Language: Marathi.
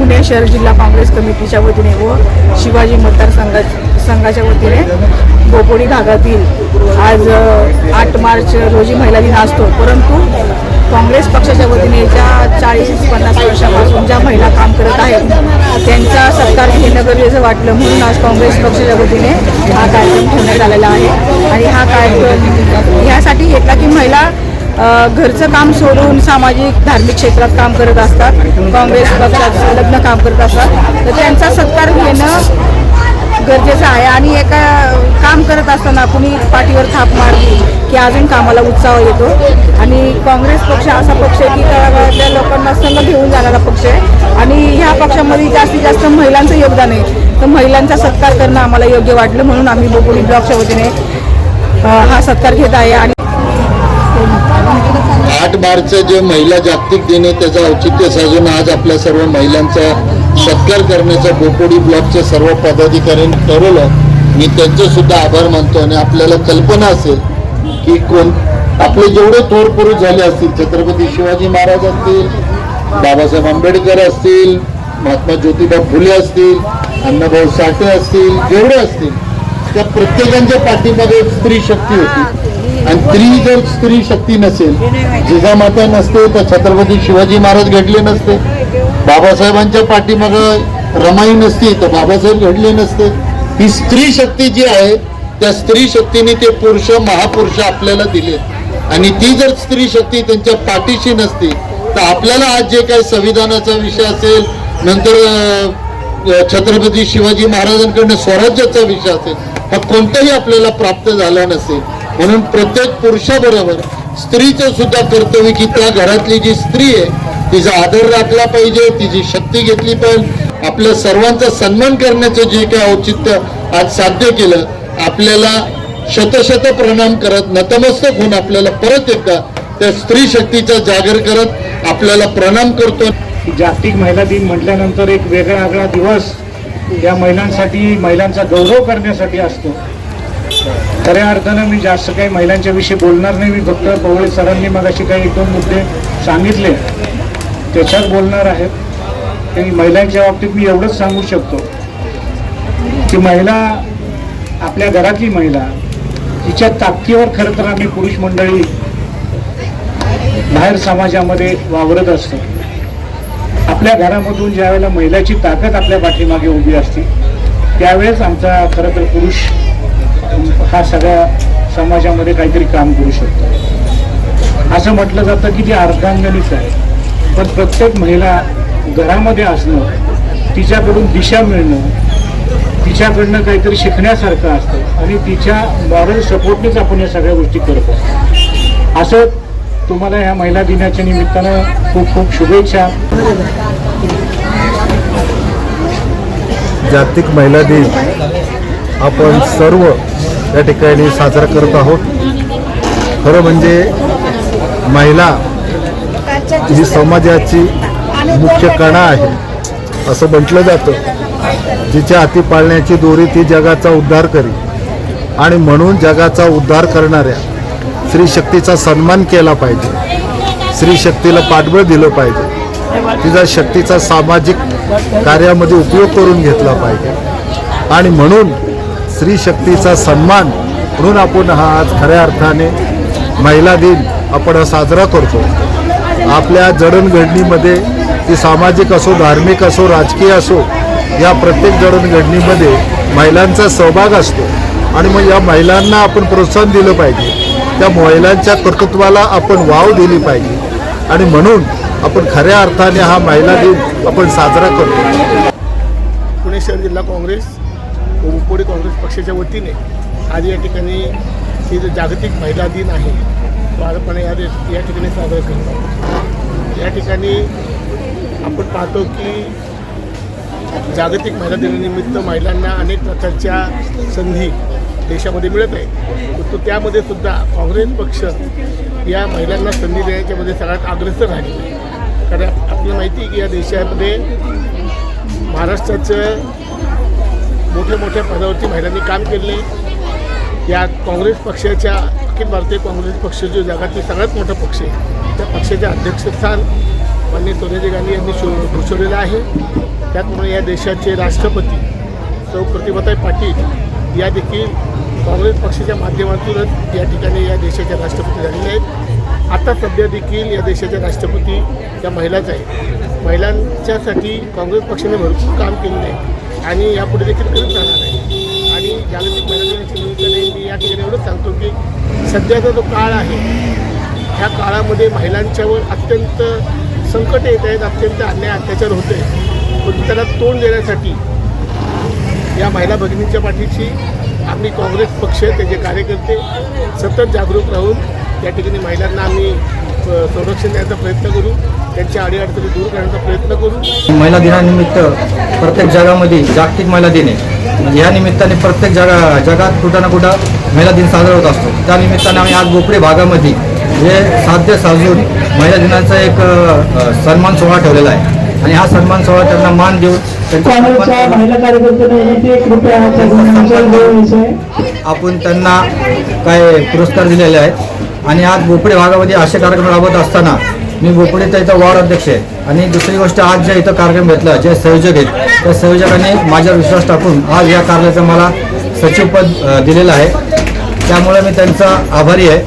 पुणे शहर जिल्हा काँग्रेस कमिटीच्या वतीने व शिवाजी मतदारसंघा संघाच्या वतीने बोपोडी भागातील आज आठ मार्च रोजी महिला दिन असतो. परंतु काँग्रेस पक्षाच्या वतीने ज्या चाळीस पन्नास वर्षापासून ज्या महिला काम करत आहेत त्यांचा सत्कार घेणं गरजेचं वाटलं म्हणून आज काँग्रेस पक्षाच्या वतीने हा कार्यक्रम ठेवण्यात आलेला आहे. आणि हा कार्यक्रम ह्यासाठी घेतला की महिला घरचं काम सोडून सामाजिक धार्मिक क्षेत्रात काम करत असतात. काँग्रेस पक्षात संलग्न काम करत असतात. तर त्यांचा सत्कार घेणं गरजेचं आहे. आणि एका काम करत असताना कुणी पाठीवर थाप मारली की अजून कामाला उत्साह येतो. आणि काँग्रेस पक्ष असा पक्ष आहे की तळागाळातल्या लोकांना संघ घेऊन जाणारा पक्ष आहे. आणि ह्या पक्षामध्ये जास्तीत जास्त महिलांचं योगदान आहे. तर महिलांचा सत्कार करणं आम्हाला योग्य वाटलं म्हणून आम्ही बोपोली ब्लॉकच्या वतीने हा सत्कार घेत आहे. आणि आठ मार्च जे महिला जागतिक दिन आहे त्याचं औचित्य साधून आज आपल्या सर्व महिलांचा सत्कार करण्याचं बोपोडी ब्लॉकचे सर्व पदाधिकाऱ्यांनी ठरवलं मी त्यांचे सुद्धा आभार मानतो आणि आपल्याला कल्पना असेल की कोण आपले जेवढे थोर पुरुष झाले असतील छत्रपती शिवाजी महाराज असतील बाबासाहेब आंबेडकर असतील महात्मा ज्योतिबा फुले असतील अण्णाभाऊ साठे असतील जेवढे असतील त्या प्रत्येकांच्या पाठीमागे एक स्त्री शक्ती होती. आणि स्त्री जर स्त्री शक्ती नसेल जिजामाता नसते तर छत्रपती शिवाजी महाराज घडले नसते. बाबासाहेबांच्या पाठीमागं रमाई नसती तर बाबासाहेब घडले नसते. ही स्त्री शक्ती जी आहे त्या स्त्री शक्तीने ते पुरुष महापुरुष आपल्याला दिले. आणि ती जर स्त्री शक्ती त्यांच्या पाठीशी नसती तर आपल्याला आज जे काही संविधानाचा विषय असेल नंतर छत्रपती शिवाजी महाराजांकडनं स्वराज्याचा विषय असेल हा कोणताही आपल्याला प्राप्त झाला नसेल म्हणून प्रत्येक पुरुषाबरोबर स्त्रीचं सुद्धा कर्तव्य की त्या घरातली जी स्त्री आहे तिचा आदर राखला पाहिजे तिची शक्ती घेतली पाहिजे. आपल्या सर्वांचा सन्मान करण्याचं जे काही औचित्य आज साध्य केलं आपल्याला शतशत प्रणाम करत नतमस्तक होऊन आपल्याला परत एकदा त्या स्त्री शक्तीचा जागर करत आपल्याला प्रणाम करतो. जागतिक महिला दिन म्हटल्यानंतर एक वेगळा वेगळा दिवस या महिलांसाठी महिलांचा गौरव करण्यासाठी असतो. खऱ्या अर्थानं मी जास्त काही महिलांच्या विषयी बोलणार नाही. मी फक्त पवळे सरांनी मगाशी काही एक दोन मुद्दे सांगितले. त्याच्यात बोलणार आहेत आणि महिलांच्या बाबतीत मी एवढंच सांगू शकतो की महिला आपल्या घरातली महिला तिच्या ताकदीवर खरं तर आम्ही पुरुष मंडळी बाहेर समाजामध्ये वावरत असतो. आपल्या घरामधून ज्यावेळेला महिलाची ताकद आपल्या पाठीमागे उभी असते त्यावेळेस आमचा खरं तर पुरुष हा सगळ्या समाजामध्ये काहीतरी काम करू शकतो. असं म्हटलं जातं की ती अर्धांगणीच आहे. पण प्रत्येक महिला घरामध्ये असणं तिच्याकडून दिशा मिळणं तिच्याकडनं काहीतरी शिकण्यासारखं असतं आणि तिच्या मॉरल सपोर्टनेच आपण या सगळ्या गोष्टी करतो असं तुम्हाला ह्या महिला दिनाच्या निमित्तानं खूप खूप शुभेच्छा. जागतिक महिला दिन. आपण सर्व या ठिकाणी साजरा करत आहोत. खरं म्हणजे महिला ही समाजाची मुख्य कणा आहे असं म्हटलं जातं. जिच्या हाती पाळण्याची दोरी ती जगाचा उद्धार करी. आणि म्हणून जगाचा उद्धार करणाऱ्या स्त्री शक्तीचा सन्मान केला पाहिजे. स्त्री शक्तीला पाठबळ दिलं पाहिजे. तिचा शक्तीचा सामाजिक कार्यामध्ये उपयोग करून घेतला पाहिजे. आणि म्हणून स्त्री शक्तीचा सन्मान म्हणून आपण हा आज खऱ्या अर्थाने महिला दिन आपण हा साजरा करतो. आपल्या जडणघडणीमध्ये ती सामाजिक असो धार्मिक असो राजकीय असो या प्रत्येक जडणघडणीमध्ये महिलांचा सहभाग असतो. आणि मग या महिलांना आपण प्रोत्साहन दिलं पाहिजे. त्या महिलांच्या कर्तृत्वाला आपण वाव दिली पाहिजे. आणि म्हणून आपण खऱ्या अर्थाने हा महिला दिन आपण साजरा करतो. पुणे शहर जिल्हा काँग्रेस. व काँग्रेस पक्षाच्या वतीने आज या ठिकाणी हे जो जागतिक महिला दिन आहे तो आपण या या ठिकाणी साजरा करत आहोत. या ठिकाणी आपण पाहतो की जागतिक महिला दिनानिमित्त महिलांना अनेक प्रकारच्या संधी देशामध्ये मिळत आहे. तो त्यामध्ये सुद्धा काँग्रेस पक्ष या महिलांना संधी देण्याच्यामध्ये सगळ्यात अग्रेसर राहिलेला आहे. कारण आपल्याला माहिती आहे की या देशामध्ये महाराष्ट्राचं मोठ्या मोठ्या पदावरती महिलांनी काम केले या काँग्रेस पक्षाच्या अखिल भारतीय काँग्रेस पक्ष जो जगातील सगळ्यात मोठा पक्ष आहे त्या पक्षाचे अध्यक्षस्थान माननीय सोनिया गांधी यांनी शो घोषवलेलं आहे. त्याचप्रमाणे या देशाचे राष्ट्रपती सौ प्रतिभाताई पाटील या देखील काँग्रेस पक्षाच्या माध्यमातूनच या ठिकाणी या देशाच्या राष्ट्रपती झालेले आहेत. आता सध्या देखील या देशाच्या राष्ट्रपती या महिलाच आहेत. महिलांच्यासाठी काँग्रेस पक्षाने भरपूर काम केलेलं आहे. आणि यापुढे देखील करत राहणार आहे. आणि जागतिक महिला दिनाच्या निमित्ताने मी या ठिकाणी एवढंच सांगतो की सध्याचा जो काळ आहे ह्या काळामध्ये महिलांच्यावर अत्यंत संकट येत आहेत अत्यंत अन्याय अत्याचार होते पण त्याला तोंड देण्यासाठी या महिला भगिनींच्या पाठीशी आम्ही काँग्रेस पक्ष त्याचे कार्यकर्ते सतत जागरूक राहून या ठिकाणी महिलांना आम्ही संरक्षण देण्याचा प्रयत्न करू त्यांच्या अडीअडचणी दूर करण्याचा प्रयत्न करू. महिला दिनानिमित्त प्रत्येक जगामध्ये जागतिक महिला दिन आहे. म्हणजे या निमित्ताने प्रत्येक जगा जगात कुठं ना कुठं महिला दिन साजरा होत असतो. त्या निमित्ताने आम्ही आज बोपडे भागामध्ये जे साध्य साजून महिला दिनाचा एक सन्मान सोहळा ठेवलेला आहे. आणि हा सन्मान सोहळा त्यांना मान देऊन आपण त्यांना काय पुरस्कार दिलेले आहेत. आणि आज भोपळे भागामध्ये असे कार्यक्रम राबवत असताना मी बोपडेचा इथं वॉर्ड अध्यक्ष आहे. आणि दुसरी गोष्ट आज जे इथं कार्यक्रम घेतला जे संयोजक आहेत त्या संयोजकांनी माझ्यावर विश्वास टाकून आज या कार्यालयाचं मला सचिवपद दिलेलं आहे. त्यामुळे मी त्यांचा आभारी आहे.